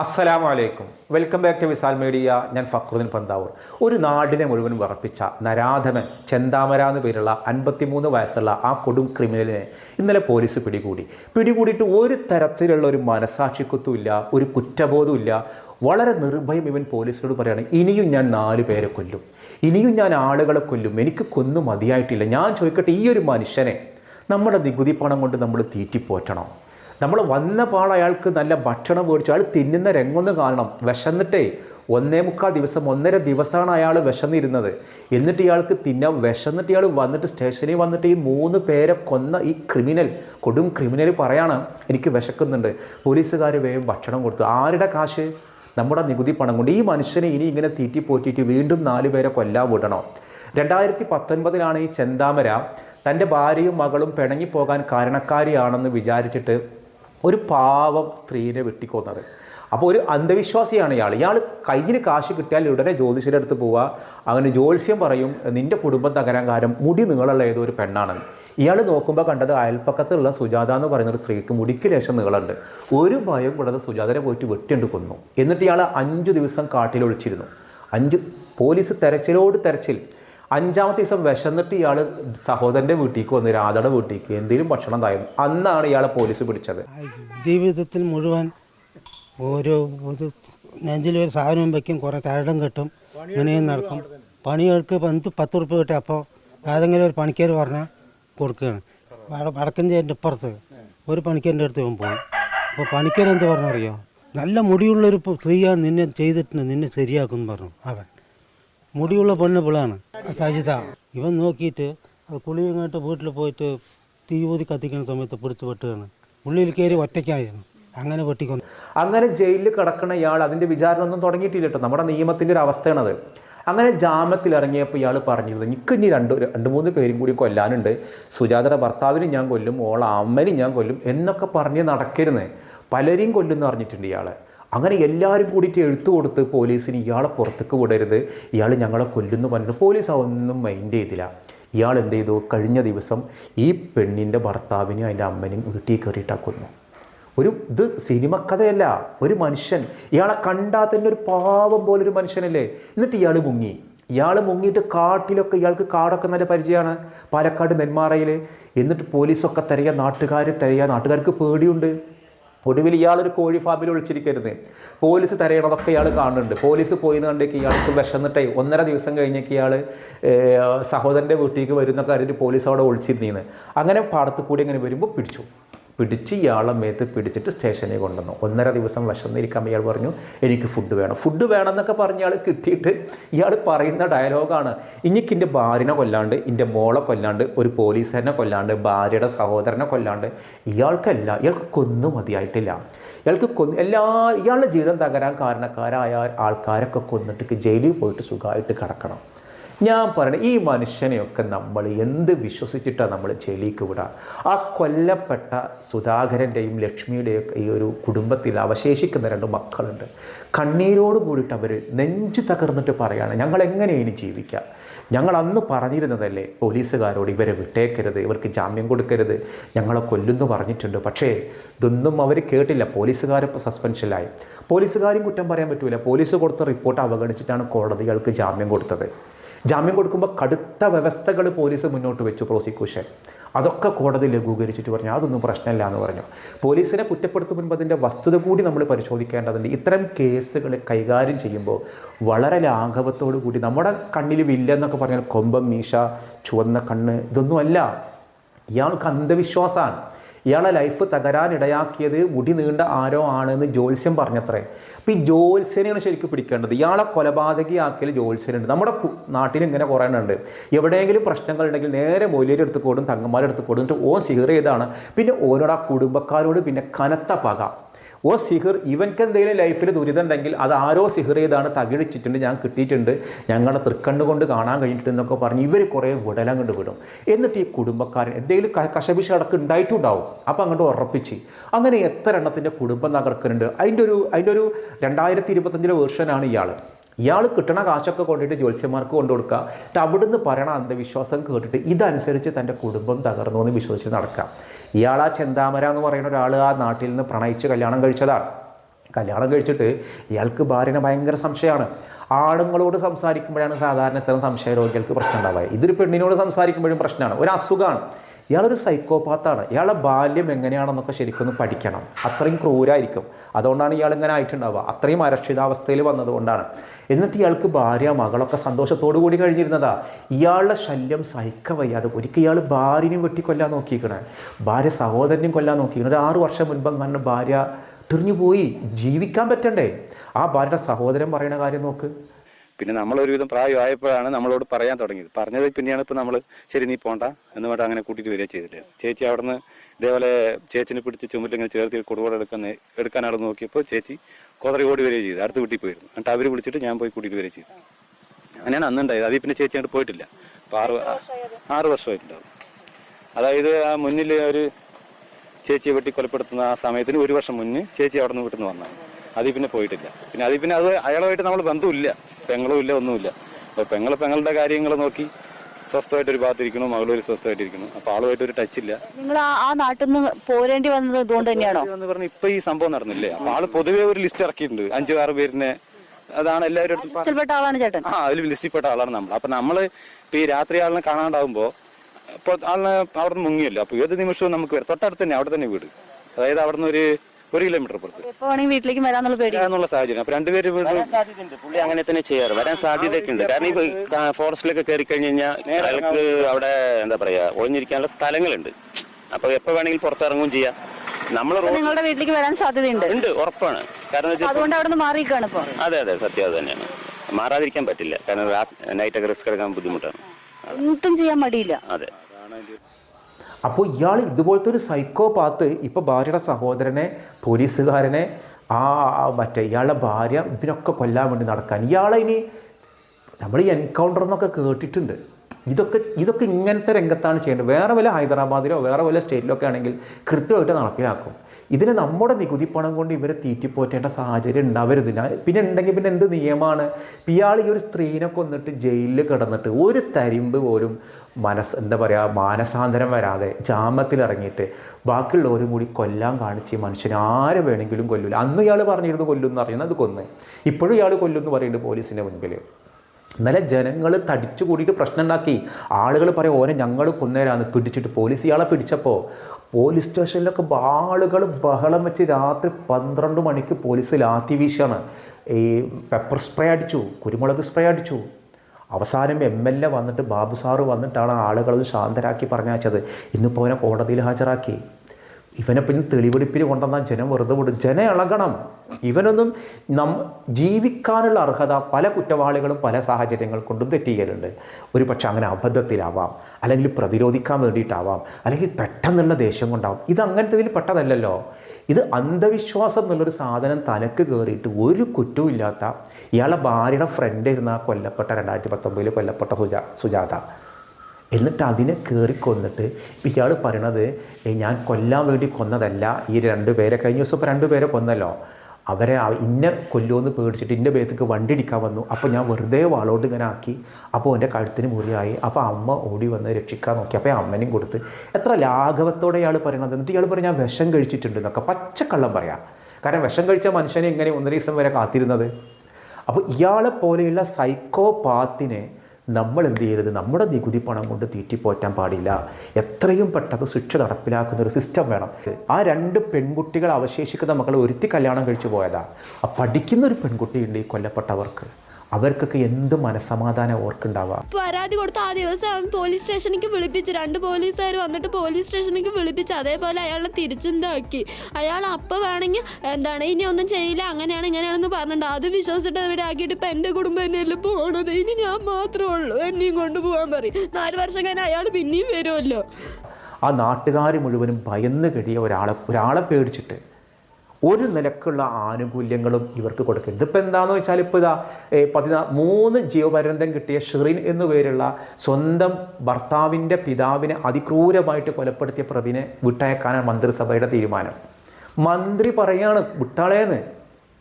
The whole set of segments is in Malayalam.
അസ്സലാമു അലൈക്കും. Welcome back to Visal media. ഞാൻ ഫക്രുദ്ദീൻ പന്താവൂർ. ഒരു നാടിനെ മുഴുവൻ വിറപ്പിച്ച നരാധമൻ ചെന്താമര എന്ന് പേരുള്ള അൻപത്തിമൂന്ന് വയസ്സുള്ള ആ കൊടും ക്രിമിനലിനെ ഇന്നലെ പോലീസ് പിടികൂടി. പിടികൂടിയിട്ട് ഒരു തരത്തിലുള്ള ഒരു മനസാക്ഷിക്കുത്തുമില്ല ഒരു കുറ്റബോധമില്ല വളരെ നിർഭയം ഇവൻ പോലീസിനോട് പറയുകയാണ് ഇനിയും ഞാൻ നാല് പേരെ കൊല്ലും. ഇനിയും ഞാൻ ആളുകളെ കൊല്ലും. എനിക്ക് കൊന്നു മതിയായിട്ടില്ല. ഞാൻ ചോദിക്കട്ടെ ഈ ഒരു മനുഷ്യനെ നമ്മുടെ നികുതി പണം കൊണ്ട് നമ്മൾ തീറ്റിപ്പോറ്റണം? നമ്മൾ വന്ന പാട് അയാൾക്ക് നല്ല ഭക്ഷണം മേടിച്ചു. അയാൾ തിന്നുന്ന രംഗമൊന്നും കാണണം. വിശന്നിട്ടേ ഒന്നേ മുക്കാൽ ദിവസം ഒന്നര ദിവസമാണ് അയാൾ വിശന്നിരുന്നത്. എന്നിട്ട് ഇയാൾക്ക് തിന്നാൻ വിശന്നിട്ട് ഇയാൾ വന്നിട്ട് സ്റ്റേഷനിൽ വന്നിട്ട് ഈ മൂന്ന് പേരെ കൊന്ന ഈ ക്രിമിനൽ കൊടും ക്രിമിനൽ പറയാണ് എനിക്ക് വിശക്കുന്നുണ്ട്. പോലീസുകാർ വേഗം ഭക്ഷണം കൊടുത്തു. ആരുടെ കാശ്? നമ്മുടെ നികുതി പണം കൊണ്ട്. ഈ മനുഷ്യനെ ഇനി ഇങ്ങനെ തീറ്റി പോറ്റിയിട്ട് വീണ്ടും നാല് പേരെ കൊല്ലാൻ വിടണോ? രണ്ടായിരത്തി പത്തൊൻപതിലാണ് ഈ ചെന്താമര തന്റെ ഭാര്യയും മകളും പിണങ്ങിപ്പോകാൻ കാരണക്കാരിയാണെന്ന് വിചാരിച്ചിട്ട് ഒരു പാവം സ്ത്രീനെ വെട്ടിക്കൊന്നത്. അപ്പോൾ ഒരു അന്ധവിശ്വാസിയാണ് ഇയാൾ. ഇയാൾ കയ്യിൽ കാശ് കിട്ടിയാൽ ഉടനെ ജ്യോതിഷയുടെ അടുത്ത് പോവുക. അങ്ങനെ ജ്യോത്സ്യം പറയും നിന്റെ കുടുംബം തകരാൻ കാരണം മുടി നീളമുള്ള ഏതോ ഒരു ഇയാൾ നോക്കുമ്പോൾ കണ്ടത് അയൽപ്പക്കത്തുള്ള സുജാത എന്ന് പറയുന്ന ഒരു സ്ത്രീക്ക് മുടിക്ക് ലേശം നീളമുണ്ട്. ഒരു ഭയം കൂടാതെ സുജാതനെ പോയിട്ട് വെട്ടിണ്ട് കൊന്നു. എന്നിട്ട് ഇയാൾ അഞ്ച് ദിവസം കാട്ടിൽ ഒളിച്ചിരുന്നു. അഞ്ച് പോലീസ് തെരച്ചിലോട് തെരച്ചിൽ. അഞ്ചാമത്തെ ദിവസം വിശന്നിട്ട് ഇയാൾ സഹോദരന്റെ വീട്ടിലേക്ക് വന്ന് രാധയുടെ വീട്ടിലേക്ക് എന്തെങ്കിലും ഭക്ഷണം തായും അന്നാണ് ഇയാളെ പോലീസ് പിടിച്ചത്. ജീവിതത്തിൽ മുഴുവൻ ഓരോ നെഞ്ചിൽ ഒരു സാധനവും വയ്ക്കും കുറേ തരടും കിട്ടും ഇങ്ങനെയും നടക്കും. പണികൾക്ക് പന്ത് പത്ത് ഉറുപ്പ് കിട്ടും. അപ്പോൾ ഏതെങ്കിലും ഒരു പണിക്കാർ പറഞ്ഞാൽ കൊടുക്കുകയാണ്. വടക്കഞ്ചേരിന്റെ ഇപ്പുറത്ത് ഒരു പണിക്കാരന്റെ അടുത്ത് പോകും അപ്പോൾ പണിക്കാരെന്ത് പറഞ്ഞറിയോ? നല്ല മുടിയുള്ളൊരു സ്ത്രീയാണ് നിന്നെ ചെയ്തിട്ടുണ്ട് നിന്നെ ശരിയാക്കും പറഞ്ഞു അവൻ. മുടിയുള്ള പെണ്ണ് പിള്ളാണ് സജിത ഇവൻ നോക്കിയിട്ട് അത് കുളിയങ്ങോട്ട് വീട്ടിൽ പോയിട്ട് തീ ഊതി കത്തിക്കുന്ന സമയത്ത് പിടിച്ചു പെട്ടുകയാണ് ഉള്ളിൽ കയറി ഒറ്റയ്ക്കായിരുന്നു. അങ്ങനെ വെട്ടിക്കൊന്നു. അങ്ങനെ ജയിലിൽ കിടക്കുന്ന ഇയാൾ അതിന്റെ വിചാരണ ഒന്നും തുടങ്ങിയിട്ടില്ല കേട്ടോ. നമ്മുടെ നിയമത്തിന്റെ ഒരു അവസ്ഥയാണത്. അങ്ങനെ ജാമ്യത്തിൽ ഇറങ്ങിയപ്പോൾ ഇയാൾ പറഞ്ഞിരുന്നു എനിക്ക് ഇനി രണ്ട് രണ്ട് മൂന്ന് പേരും കൂടി കൊല്ലാനുണ്ട്. സുജാതയുടെ ഭർത്താവിനും ഞാൻ കൊല്ലും ഓളെ അമ്മനും ഞാൻ കൊല്ലും എന്നൊക്കെ പറഞ്ഞ് നടക്കരുന്ന്. പലരെയും കൊല്ലുമെന്ന് അറിഞ്ഞിട്ടുണ്ട് ഇയാൾ അങ്ങനെ എല്ലാവരും കൂടിയിട്ട് എഴുത്തു കൊടുത്ത് പോലീസിന് ഇയാളെ പുറത്തേക്ക് വിടരുത്. ഇയാൾ ഞങ്ങളെ കൊല്ലുന്നു പറഞ്ഞു പോലീസ് അതൊന്നും മൈൻഡ് ചെയ്തില്ല. ഇയാൾ എന്ത് ചെയ്തു? കഴിഞ്ഞ ദിവസം ഈ പെണ്ണിന്റെ ഭർത്താവിനെയും അതിന്റെ അമ്മനെയും വീട്ടിൽ കയറിയിട്ടാ കൊന്നു. ഒരു ഇത് സിനിമ കഥയല്ല. ഒരു മനുഷ്യൻ. ഇയാളെ കണ്ടാൽ തന്നെ ഒരു പാവം പോലൊരു മനുഷ്യനല്ലേ? എന്നിട്ട് ഇയാൾ മുങ്ങി. ഇയാൾ മുങ്ങിയിട്ട് കാട്ടിലൊക്കെ ഇയാൾക്ക് കാടൊക്കെ നല്ല പരിചയമാണ്. പാലക്കാട് നെന്മാറയിൽ എന്നിട്ട് പോലീസൊക്കെ തിരയുക നാട്ടുകാർ തിരയുക നാട്ടുകാർക്ക് പേടിയുണ്ട്. ഒടുവിൽ ഇയാളൊരു കോഴി ഫാമിൽ ഒളിച്ചിരിക്കരുത്. പോലീസ് തരയണതൊക്കെ ഇയാൾ കാണുന്നുണ്ട്. പോലീസ് പോയി കണ്ടേക്ക് ഇയാൾക്ക് വിഷന്നിട്ടേ ഒന്നര ദിവസം കഴിഞ്ഞേക്ക് ഇയാൾ സഹോദരന്റെ വീട്ടിലേക്ക് വരുന്നൊക്കെ അറിഞ്ഞിട്ട് പോലീസ് അവിടെ ഒളിച്ചിരുന്നീന്ന്. അങ്ങനെ പാടത്ത് കൂടി ഇങ്ങനെ വരുമ്പോൾ പിടിച്ചു. പിടിച്ച് ഇയാളെ മേത്ത് പിടിച്ചിട്ട് സ്റ്റേഷനിൽ കൊണ്ടുവന്നു. ഒന്നര ദിവസം വിശന്നിരിക്കാൻ ഇയാൾ പറഞ്ഞു എനിക്ക് ഫുഡ് വേണം. ഫുഡ് വേണമെന്നൊക്കെ പറഞ്ഞ് ഇയാൾ കിട്ടിയിട്ട് ഇയാൾ പറയുന്ന ഡയലോഗാണ് ഇനിക്ക് എന്റെ ഭാര്യനെ കൊല്ലാണ്ട് എന്റെ മോളെ കൊല്ലാണ്ട് ഒരു പോലീസുകാരനെ കൊല്ലാണ്ട് ഭാര്യയുടെ സഹോദരനെ കൊല്ലാണ്ട് ഇയാൾക്കല്ല ഇയാൾക്ക് കൊന്നു മതിയായിട്ടില്ല. ഇയാൾക്ക് കൊന്ന് എല്ലാ ഇയാളുടെ ജീവിതം തകരാൻ കാരണക്കാരായ ആൾക്കാരൊക്കെ കൊന്നിട്ട് ജയിലിൽ പോയിട്ട് സുഖമായിട്ട് കിടക്കണം. ഞാൻ പറയണത് ഈ മനുഷ്യനെയൊക്കെ നമ്മൾ എന്ത് വിശ്വസിച്ചിട്ടാണ് നമ്മൾ ചെളിക്ക് വിടുക ആ കൊല്ലപ്പെട്ട സുധാകരന്റെയും ലക്ഷ്മിയുടെയും ഈ ഒരു കുടുംബത്തിൽ അവശേഷിക്കുന്ന രണ്ട് മക്കളുണ്ട്. കണ്ണീരോട് കൂടിയിട്ട് അവർ നെഞ്ചു തകർന്നിട്ട് പറയുകയാണ് ഞങ്ങൾ എങ്ങനെ ഇനി ജീവിക്കുക ഞങ്ങൾ അന്ന് പറഞ്ഞിരുന്നതല്ലേ പോലീസുകാരോട് ഇവരെ വിട്ടേക്കരുത് ഇവർക്ക് ജാമ്യം കൊടുക്കരുത് ഞങ്ങളെ കൊല്ലുന്നു പറഞ്ഞിട്ടുണ്ട്. പക്ഷേ ഇതൊന്നും അവർ കേട്ടില്ല. പോലീസുകാരിപ്പോൾ സസ്പെൻഷനിലായി പോലീസുകാരും കുറ്റം പറയാൻ പറ്റൂല. പോലീസ് കൊടുത്ത റിപ്പോർട്ട് അവഗണിച്ചിട്ടാണ് കോടതികൾക്ക് ജാമ്യം കൊടുത്തത്. ജാമ്യം കൊടുക്കുമ്പോൾ കടുത്ത വ്യവസ്ഥകൾ പോലീസ് മുന്നോട്ട് വെച്ചു പ്രോസിക്യൂഷൻ. അതൊക്കെ കോടതി ലഘൂകരിച്ചിട്ട് പറഞ്ഞു. അതൊന്നും പ്രശ്നമില്ല എന്ന് പറഞ്ഞു. പോലീസിനെ കുറ്റപ്പെടുത്തും മുൻപ് അതിന്റെ വസ്തുത കൂടി നമ്മൾ പരിശോധിക്കേണ്ടതുണ്ട്. ഇത്തരം കേസുകൾ കൈകാര്യം ചെയ്യുമ്പോൾ വളരെ ലാഘവത്തോടു കൂടി നമ്മുടെ കണ്ണിൽ വില്ലെന്നൊക്കെ പറഞ്ഞാൽ കൊമ്പം മീശ ചുവന്ന കണ്ണ് ഇതൊന്നുമല്ല. ഇയാൾക്ക് അന്ധവിശ്വാസമാണ്. ഇയാളെ ലൈഫ് തകരാനിടയാക്കിയത് മുടി നീണ്ട ആരോ ആണെന്ന് ജ്യോത്സ്യം പറഞ്ഞത്രേ. അപ്പോൾ ഈ ജ്യോത്സ്യനെയാണ് ശരിക്കും പിടിക്കേണ്ടത്. ഇയാളെ കൊലപാതകിയാക്കിയാൽ ജ്യോത്സ്യനുണ്ട്. നമ്മുടെ നാട്ടിൽ ഇങ്ങനെ കുറേ ഉണ്ട് എവിടെയെങ്കിലും പ്രശ്നങ്ങൾ ഉണ്ടെങ്കിൽ നേരെ മൊയിലേര് എടുത്ത് കൂടും തങ്ങന്മാരെടുത്ത് കൂടും. എന്നിട്ട് ഓ സിഹർ പിന്നെ ഓരോടാ ആ കുടുംബക്കാരോട് പിന്നെ കനത്ത പക. ഓ സിഹിർ ഇവൻക്ക് എന്തെങ്കിലും ലൈഫിൽ ദുരിതമുണ്ടെങ്കിൽ അത് ആരോ സിഹിർ ചെയ്താണ് തകിഴിച്ചിട്ടുണ്ട് ഞാൻ കിട്ടിയിട്ടുണ്ട് ഞങ്ങളുടെ തൃക്കണ്ണ് കൊണ്ട് കാണാൻ കഴിഞ്ഞിട്ടുണ്ട് എന്നൊക്കെ പറഞ്ഞ് ഇവർ കുറേ വിടലം കൊണ്ട് വിടും. എന്നിട്ട് ഈ കുടുംബക്കാരൻ എന്തെങ്കിലും കശപിശ അടക്കം ഉണ്ടായിട്ടുണ്ടാവും. അപ്പോൾ അങ്ങോട്ട് ഉറപ്പിച്ച്. അങ്ങനെ എത്ര എണ്ണത്തിന്റെ കുടുംബം തകർക്കുന്നുണ്ട്. അതിന്റെ ഒരു അതിന്റെ ഒരു രണ്ടായിരത്തി ഇരുപത്തഞ്ചിലെ വേർഷനാണ് ഇയാൾ ഇയാൾ കിട്ടണ കാശൊക്കെ കൊണ്ടിട്ട് ജ്യോത്സ്യന്മാർക്ക് കൊണ്ടു കൊടുക്കുക എന്നിട്ട് അവിടുന്ന് പറയണ അന്ധവിശ്വാസം കേട്ടിട്ട് ഇതനുസരിച്ച് തന്റെ കുടുംബം തകർന്നു എന്ന് വിശ്വസിച്ച് നടക്കാം. ഇയാൾ ആ ചെന്താമര എന്ന് പറയുന്ന ഒരാൾ ആ നാട്ടിൽ നിന്ന് പ്രണയിച്ച് കല്യാണം കഴിച്ചതാണ്. കല്യാണം കഴിച്ചിട്ട് ഇയാൾക്ക് ഭാര്യനെ ഭയങ്കര സംശയമാണ്. ആണുങ്ങളോട് സംസാരിക്കുമ്പോഴാണ് സാധാരണ ഇത്തരം സംശയ രോഗികൾക്ക് പ്രശ്നം ഉണ്ടാവുക. ഇതൊരു പെണ്ണിനോട് സംസാരിക്കുമ്പോഴും പ്രശ്നമാണ്. ഒരു അസുഖമാണ്. ഇയാളൊരു സൈക്കോപാത്താണ് ഇയാളുടെ ബാല്യം എങ്ങനെയാണെന്നൊക്കെ ശരിക്കും പഠിക്കണം. അത്രയും ക്രൂരായിരിക്കും. അതുകൊണ്ടാണ് ഇയാൾ ഇങ്ങനെ ആയിട്ടുണ്ടാവുക. അത്രയും അരക്ഷിതാവസ്ഥയിൽ വന്നതുകൊണ്ടാണ്. എന്നിട്ട് ഇയാൾക്ക് ഭാര്യ മകളൊക്കെ സന്തോഷത്തോടു കൂടി കഴിഞ്ഞിരുന്നതാ. ഇയാളുടെ ശല്യം സഹിക്കവയ്യാതെ ഒരിക്കൽ ഇയാൾ ഭാര്യനെയും വെട്ടിക്കൊല്ലാൻ നോക്കിയിരിക്കണേ ഭാര്യ സഹോദരനെയും കൊല്ലാൻ നോക്കിയിരിക്കണം ഒരു ആറ് വർഷം മുൻപ് അങ്ങനെ ഭാര്യ തെറിഞ്ഞു പോയി ജീവിക്കാൻ പറ്റണ്ടേ? ആ ഭാര്യയുടെ സഹോദരൻ പറയുന്ന കാര്യം നോക്ക്. പിന്നെ നമ്മൾ ഒരുവിധം പ്രായമായപ്പോഴാണ് നമ്മളോട് പറയാൻ തുടങ്ങിയത്. പറഞ്ഞത് പിന്നെയാണ് ഇപ്പം നമ്മൾ ശരി നീ പോണ്ട എന്ന് പറഞ്ഞാൽ അങ്ങനെ കൂട്ടിയിട്ട് വരിക ചെയ്തില്ല ചേച്ചി അവിടുന്ന് ഇതേപോലെ ചേച്ചിനെ പിടിച്ച് ചുമട്ടിങ്ങനെ ചേർത്തി കുടുവോടെ എടുക്കാൻ അവിടെ നോക്കിയപ്പോൾ ചേച്ചി കുതറി ഓടി വരികയും ചെയ്തു. അടുത്ത് വീട്ടിൽ പോയിരുന്നു. എന്നിട്ട് അവർ വിളിച്ചിട്ട് ഞാൻ പോയി കൂട്ടിയിട്ട് വരികയും ചെയ്തു. അങ്ങനെയാണ് അന്നുണ്ടായത്. അതിൽ പിന്നെ ചേച്ചി അങ്ങോട്ട് പോയിട്ടില്ല. അപ്പൊ ആറ് ആറ് വർഷമായിട്ടുണ്ടാവും. അതായത് ആ മുന്നിൽ ഒരു ചേച്ചിയെ വെട്ടി കൊലപ്പെടുത്തുന്ന ആ സമയത്തിന് ഒരു വർഷം മുന്നേ ചേച്ചി അവിടെ നിന്ന് വീട്ടിൽ നിന്ന് വന്നതാണ്. അതിൽ പിന്നെ പോയിട്ടില്ല. പിന്നെ അതിൽ പിന്നെ അത് അയാളുമായിട്ട് നമ്മൾ ബന്ധമില്ല പെങ്ങളും ഇല്ല ഒന്നുമില്ല. അപ്പൊ പെങ്ങൾ പെങ്ങളുടെ കാര്യങ്ങൾ നോക്കി സ്വസ്ഥമായിട്ട് ഒരു ഭാഗത്തിരിക്കുന്നു മകളും ഒരു സ്വസ്ഥമായിട്ടിരിക്കുന്നു. അപ്പൊ ആളുമായിട്ട് ഒരു ടച്ച് ഇല്ല. നിങ്ങൾ ആ നാട്ടിൽ നിന്ന് പോരേണ്ടി വന്നത് ഇതുകൊണ്ട് തന്നെയാണോ? എന്ന് പറഞ്ഞ് ഇപ്പൊ ഈ സംഭവം നടന്നില്ലേ? അപ്പൊ ആൾ പൊതുവേ ഒരു ലിസ്റ്റ് ഇറക്കിയിട്ടുണ്ട്. അഞ്ചു ആറ് പേരിനെ. അതാണ് എല്ലാവരും ലിസ്റ്റിൽപ്പെട്ട ആളാണ് ചേട്ടൻ. ആ അതിൽ ലിസ്റ്റിൽപ്പെട്ട ആളാണ് നമ്മൾ അപ്പൊ നമ്മൾ ഇപ്പൊ ഈ രാത്രി ആളിനെ കാണാണ്ടാവുമ്പോ ഇപ്പൊ ആളിനെ അവിടെ നിന്ന് മുങ്ങിയല്ലോ. അപ്പൊ ഏത് നിമിഷവും നമുക്ക് വരാം. തൊട്ടടുത്ത് തന്നെ അവിടെ തന്നെ വീട്. അതായത് അവിടെ നിന്ന് ഒരു ഒരു കിലോമീറ്റർ പുറത്ത്. എപ്പോ വേണമെങ്കിൽ വീട്ടിലേക്ക് വരാനുള്ള പേടി? എന്നുള്ള സാഹചര്യം. അപ്പൊ രണ്ടുപേര് പുള്ളി അങ്ങനെ തന്നെ ചെയ്യാറ്. വരാൻ സാധ്യതയൊക്കെ ഉണ്ട് കാരണം ഈ ഫോറസ്റ്റിലൊക്കെ കയറി കഴിഞ്ഞ് കഴിഞ്ഞാൽ അയാൾക്ക് അവിടെ എന്താ പറയാ ഒളിഞ്ഞിരിക്കാനുള്ള സ്ഥലങ്ങളുണ്ട്. അപ്പൊ എപ്പോ വേണമെങ്കിലും പുറത്തിറങ്ങുകയും ചെയ്യാം. നമ്മൾ നിങ്ങളുടെ വീട്ടിലേക്ക് വരാൻ സാധ്യതയുണ്ട്. ഉണ്ട് ഉറപ്പാണ്. കാരണം അതുകൊണ്ട് അവിടെ നിന്ന് ഇപ്പോൾ അതെ അതെ സത്യം അത് തന്നെയാണ്. മാറാതിരിക്കാൻ പറ്റില്ല. കാരണം നൈറ്റ് ഒക്കെ റിസ്ക് എടുക്കാൻ ബുദ്ധിമുട്ടാണ്. ഒന്നും ചെയ്യാൻ മടിയില്ല. അതെ. അപ്പോൾ ഇയാൾ ഇതുപോലത്തെ ഒരു സൈക്കോപാത്ത് ഇപ്പോൾ ഭാര്യയുടെ സഹോദരനെ പോലീസുകാരനെ ആ മറ്റേ ഇയാളുടെ ഭാര്യ ഇതിനൊക്കെ കൊല്ലാൻ വേണ്ടി നടക്കാൻ ഇയാളെ ഇനി നമ്മൾ ഈ എൻകൗണ്ടർ എന്നൊക്കെ കേട്ടിട്ടുണ്ട്. ഇതൊക്കെ ഇതൊക്കെ ഇങ്ങനത്തെ രംഗത്താണ് ചെയ്യേണ്ടത്. വേറെ വല്ല ഹൈദരാബാദിലോ വേറെ വല്ല സ്റ്റേറ്റിലൊക്കെ ആണെങ്കിൽ കൃത്യമായിട്ട് നടപ്പിലാക്കും. ഇതിന് നമ്മുടെ നികുതി പണം കൊണ്ട് ഇവരെ തീറ്റിപ്പോറ്റേണ്ട സാഹചര്യം ഉണ്ടാവരുത്. പിന്നെ ഉണ്ടെങ്കിൽ പിന്നെ എന്ത് നിയമമാണ്? ഇയാൾ ഈ ഒരു സ്ത്രീനെ കൊന്നിട്ട് ജയിലിൽ കിടന്നിട്ട് ഒരു തരിമ്പ് പോലും മനസ്സ് എന്താ പറയുക മാനസാന്തരം വരാതെ ജാമത്തിലിറങ്ങിയിട്ട് ബാക്കിയുള്ളവരും കൂടി കൊല്ലാൻ കാണിച്ച് ഈ മനുഷ്യനെ ആരെ വേണമെങ്കിലും കൊല്ലൂല. അന്ന് ഇയാൾ പറഞ്ഞിരുന്നു കൊല്ലുമെന്ന് എന്ന് അത് കൊന്ന്. ഇപ്പോഴും ഇയാൾ കൊല്ലുമെന്ന് പറയുന്നുണ്ട് പോലീസിന്റെ മുൻപിൽ ഇന്നലെ ജനങ്ങൾ തടിച്ചു കൂടിയിട്ട് പ്രശ്നം ഉണ്ടാക്കി. ആളുകൾ പറയും ഓനെ ഞങ്ങൾ കൊന്നേരാന്ന് പിടിച്ചിട്ട് പോലീസ് ഇയാളെ പിടിച്ചപ്പോൾ പോലീസ് സ്റ്റേഷനിലൊക്കെ ആളുകൾ ബഹളം വെച്ച് രാത്രി പന്ത്രണ്ട് മണിക്ക് പോലീസ് ലാത്തി വീശാണ് ഈ പെപ്പർ സ്പ്രേ അടിച്ചു കുരുമുളക് സ്പ്രേ അടിച്ചു അവസാനം എം എൽ എ വന്നിട്ട് ബാബു സാറ് വന്നിട്ടാണ് ആളുകളത് ശാന്തരാക്കി പറഞ്ഞയച്ചത് ഇന്നിപ്പോൾ അവനെ കോടതിയിൽ ഹാജരാക്കി. ഇവനെ പിന്നെ തെളിവെടുപ്പിന് കൊണ്ടുവന്നാൽ ജനം വെറുതെ വിടും. ജന ഇളകണം. ഇവനൊന്നും നം ജീവിക്കാനുള്ള അർഹത പല കുറ്റവാളികളും പല സാഹചര്യങ്ങൾ കൊണ്ടും തെറ്റിയലുണ്ട് ഒരു പക്ഷെ അങ്ങനെ അബദ്ധത്തിലാവാം. അല്ലെങ്കിൽ പ്രതിരോധിക്കാൻ വേണ്ടിയിട്ടാവാം. അല്ലെങ്കിൽ പെട്ടെന്നുള്ള ദേഷ്യം കൊണ്ടാവാം. ഇത് അങ്ങനത്തെ ഇതിൽ പെട്ടതല്ലല്ലോ. ഇത് അന്ധവിശ്വാസം എന്നുള്ളൊരു സാധനം തലക്ക് കയറിയിട്ട് ഒരു കുറ്റവും ഇല്ലാത്ത ഇയാളെ ഭാര്യയുടെ ഫ്രണ്ട് ഇരുന്ന കൊല്ലപ്പെട്ട രണ്ടായിരത്തി പത്തൊമ്പതിൽ കൊല്ലപ്പെട്ട സുജാ സുജാത. എന്നിട്ട് അതിനെ കയറി കൊന്നിട്ട് ഇയാൾ പറയണത് ഞാൻ കൊല്ലാൻ വേണ്ടി കൊന്നതല്ല ഈ രണ്ട് പേരെ കഴിഞ്ഞ ദിവസം ഇപ്പോൾ രണ്ട് പേരെ കൊന്നല്ലോ. അവരെ ഇന്നെ കൊല്ലുമെന്ന് പേടിച്ചിട്ട് ഇന്ന ബേത്തേക്ക് വണ്ടി ഇടിക്കാൻ വന്നു. അപ്പോൾ ഞാൻ വെറുതെ വാളോട്ട് ഇങ്ങനെ ആക്കി. അപ്പോൾ എന്റെ കഴുത്തിന് മുറിയായി. അപ്പോൾ അമ്മ ഓടി വന്ന് രക്ഷിക്കാൻ നോക്കി. അപ്പോൾ അമ്മനെയും കൊടുത്ത് എത്ര ലാഘവത്തോടെ ഇയാൾ പറയണത്? എന്നിട്ട് ഇയാൾ പറയും ഞാൻ വിഷം കഴിച്ചിട്ടുണ്ട് എന്നൊക്കെ പച്ചക്കള്ളം പറയാം. കാരണം വിഷം കഴിച്ച മനുഷ്യനെ എങ്ങനെ ഒന്നര ദിവസം വരെ കാത്തിരുന്നത്? അപ്പോൾ ഇയാളെ പോലെയുള്ള സൈക്കോപാത്തിനെ നമ്മൾ എന്ത് ചെയ്യരുത് നമ്മുടെ നികുതി പണം കൊണ്ട് തീറ്റിപ്പോറ്റാൻ പാടില്ല. എത്രയും പെട്ടെന്ന് ശിക്ഷ നടപ്പിലാക്കുന്ന ഒരു സിസ്റ്റം വേണം. ആ രണ്ട് പെൺകുട്ടികൾ അവശേഷിക്കുന്ന മക്കൾ ഒരുത്തി കല്യാണം കഴിച്ചു പോയതാണ് ആ പഠിക്കുന്ന ഒരു പെൺകുട്ടിയുണ്ട് ഈ കൊല്ലപ്പെട്ടവർക്ക്. അവർക്കൊക്കെ എന്ത് മനസ്സമാധാനം ഓർക്കുണ്ടാവുക പരാതി കൊടുത്ത ആ ദിവസം പോലീസ് സ്റ്റേഷനിലേക്ക് വിളിപ്പിച്ചു രണ്ട് പോലീസുകാർ വന്നിട്ട് പോലീസ് സ്റ്റേഷനിലേക്ക് വിളിപ്പിച്ചു അതേപോലെ അയാളെ തിരിച്ചെന്താക്കി. അയാൾ അപ്പം വേണമെങ്കിൽ എന്താണ് ഇനി ഒന്നും ചെയ്യില്ല അങ്ങനെയാണ് ഇങ്ങനെയാണെന്ന് പറഞ്ഞിട്ടുണ്ട്. അത് വിശ്വസിച്ചിട്ട് ഇവിടെ ആക്കിയിട്ട് ഇപ്പം എന്റെ കുടുംബം തന്നെയല്ലേ പോണത്? ഇനി ഞാൻ മാത്രമേ ഉള്ളൂ എന്നെയും കൊണ്ടുപോകാൻ പറയും. നാല് വർഷം കഴിഞ്ഞാൽ അയാൾ പിന്നെയും വരുമല്ലോ. ആ നാട്ടുകാർ മുഴുവനും ഭയന്ന് കഴിയ ഒരാളെ ഒരാളെ പേടിച്ചിട്ട് ഒരു നിലക്കുള്ള ആനുകൂല്യങ്ങളും ഇവർക്ക് കൊടുക്കരുത്. ഇതിപ്പോൾ എന്താണെന്ന് വെച്ചാൽ ഇപ്പോൾ ഇതാ പതിനാ മൂന്ന് ജീവപര്യന്തം കിട്ടിയ ഷെറിൻ എന്നു പേരുള്ള സ്വന്തം ഭർത്താവിന്റെ പിതാവിനെ അതിക്രൂരമായിട്ട് കൊലപ്പെടുത്തിയ പ്രതിനെ വിട്ടയക്കാനാണ് മന്ത്രിസഭയുടെ തീരുമാനം. മന്ത്രി പറയാണ് വിട്ടാളേന്ന്.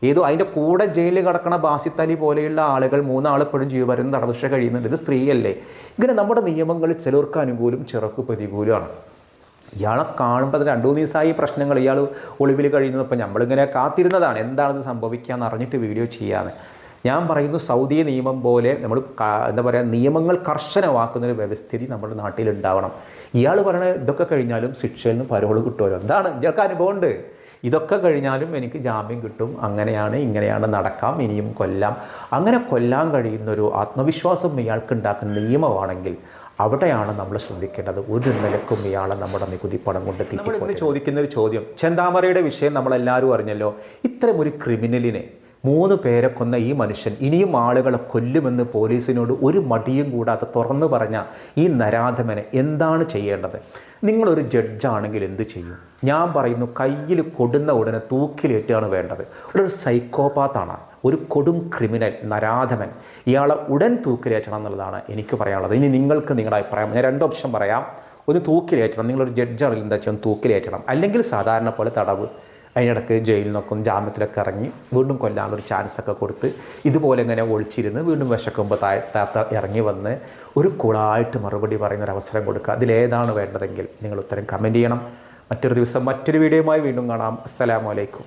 ഏതോ അതിന്റെ കൂടെ ജയിലിൽ കിടക്കണ ബാസിത്തലി പോലെയുള്ള ആളുകൾ മൂന്നാളെപ്പോഴും ജീവപര്യന്തം തടവുശിക്ഷ കഴിയുന്നുണ്ട്. ഇത് സ്ത്രീയല്ലേ? ഇങ്ങനെ നമ്മുടെ നിയമങ്ങൾ ചിലർക്ക് അനുകൂലം ചിലർക്ക് പ്രതികൂലമാണ്. ഇയാളെ കാണുമ്പോൾ രണ്ടു മൂന്ന് ദിവസമായി പ്രശ്നങ്ങൾ ഇയാൾ ഒളിവിൽ കഴിയുന്നത്. ഇപ്പോൾ നമ്മളിങ്ങനെ കാത്തിരുന്നതാണ്. എന്താണെന്ന് സംഭവിക്കുക എന്ന് അറിഞ്ഞിട്ട് വീഡിയോ ചെയ്യാമെന്ന് ഞാൻ പറയുന്നു സൗദി നിയമം പോലെ നമ്മൾ എന്താ പറയുക നിയമങ്ങൾ കർശനമാക്കുന്നൊരു വ്യവസ്ഥിതി നമ്മുടെ നാട്ടിൽ ഉണ്ടാവണം ഇയാൾ പറയണ ഇതൊക്കെ കഴിഞ്ഞാലും ശിക്ഷയിൽ നിന്ന് പരോൾ കിട്ടുമല്ലോ. എന്താണ്? ഇയാൾക്ക് അനുഭവമുണ്ട് ഇതൊക്കെ കഴിഞ്ഞാലും എനിക്ക് ജാമ്യം കിട്ടും. അങ്ങനെയാണ് ഇങ്ങനെയാണ് നടക്കാം ഇനിയും കൊല്ലാം. അങ്ങനെ കൊല്ലാൻ കഴിയുന്നൊരു ആത്മവിശ്വാസം ഇയാൾക്ക് ഉണ്ടാക്കുന്ന നിയമമാണെങ്കിൽ അവിടെയാണ് നമ്മൾ ശ്രദ്ധിക്കേണ്ടത്. ഒരു നിലക്കും ഇയാളെ നമ്മുടെ നികുതി പണം കൊണ്ട് നമ്മൾ ഇന്ന് ചോദിക്കുന്ന ഒരു ചോദ്യം. ചെന്താമരയുടെ വിഷയം നമ്മളെല്ലാവരും അറിഞ്ഞല്ലോ. ഇത്തരം ഒരു ക്രിമിനലിനെ മൂന്ന് പേരെ കൊന്ന ഈ മനുഷ്യൻ ഇനിയും ആളുകളെ കൊല്ലുമെന്ന് പോലീസിനോട് ഒരു മടിയും കൂടാതെ തുറന്നു പറഞ്ഞ ഈ നരാധമനെ എന്താണ് ചെയ്യേണ്ടത്? നിങ്ങളൊരു ജഡ്ജാണെങ്കിൽ എന്ത് ചെയ്യും? ഞാൻ പറയുന്നു കയ്യിൽ കൊടുന്ന ഉടനെ തൂക്കിലേറ്റാണ് വേണ്ടത്. ഒരു സൈക്കോപാത്താണ് ഒരു കൊടും ക്രിമിനൽ നരാധമൻ. ഇയാളെ ഉടൻ തൂക്കിലേറ്റണം എന്നുള്ളതാണ് എനിക്ക് പറയാനുള്ളത്. ഇനി നിങ്ങൾക്ക് നിങ്ങളുടെ അഭിപ്രായം ഞാൻ രണ്ട് ഓപ്ഷൻ പറയാം. ഒന്ന് തൂക്കിലേറ്റണം നിങ്ങളൊരു ജഡ്ജാണെങ്കിൽ എന്താ ചെയ്യുക? തൂക്കിലേറ്റണം. അല്ലെങ്കിൽ സാധാരണ പോലെ തടവ്. അതിനിടയ്ക്ക് ജയിലിൽ നിന്നൊക്കെ ജാമ്യത്തിലൊക്കെ ഇറങ്ങി വീണ്ടും കൊല്ലാനുള്ളൊരു ചാൻസൊക്കെ കൊടുത്ത് ഇതുപോലെ ഇങ്ങനെ ഒളിച്ചിരുന്ന് വീണ്ടും വിശക്കുമ്പോൾ താഴെ താത്ത ഇറങ്ങി വന്ന് ഒരു കുളായിട്ട് മറുപടി പറയുന്ന ഒരു അവസരം കൊടുക്കുക. അതിലേതാണ് വേണ്ടതെങ്കിൽ നിങ്ങൾ ഉത്തരം കമന്റ് ചെയ്യണം. മറ്റൊരു ദിവസം മറ്റൊരു വീഡിയോയുമായി വീണ്ടും കാണാം. അസ്സലാമലൈക്കും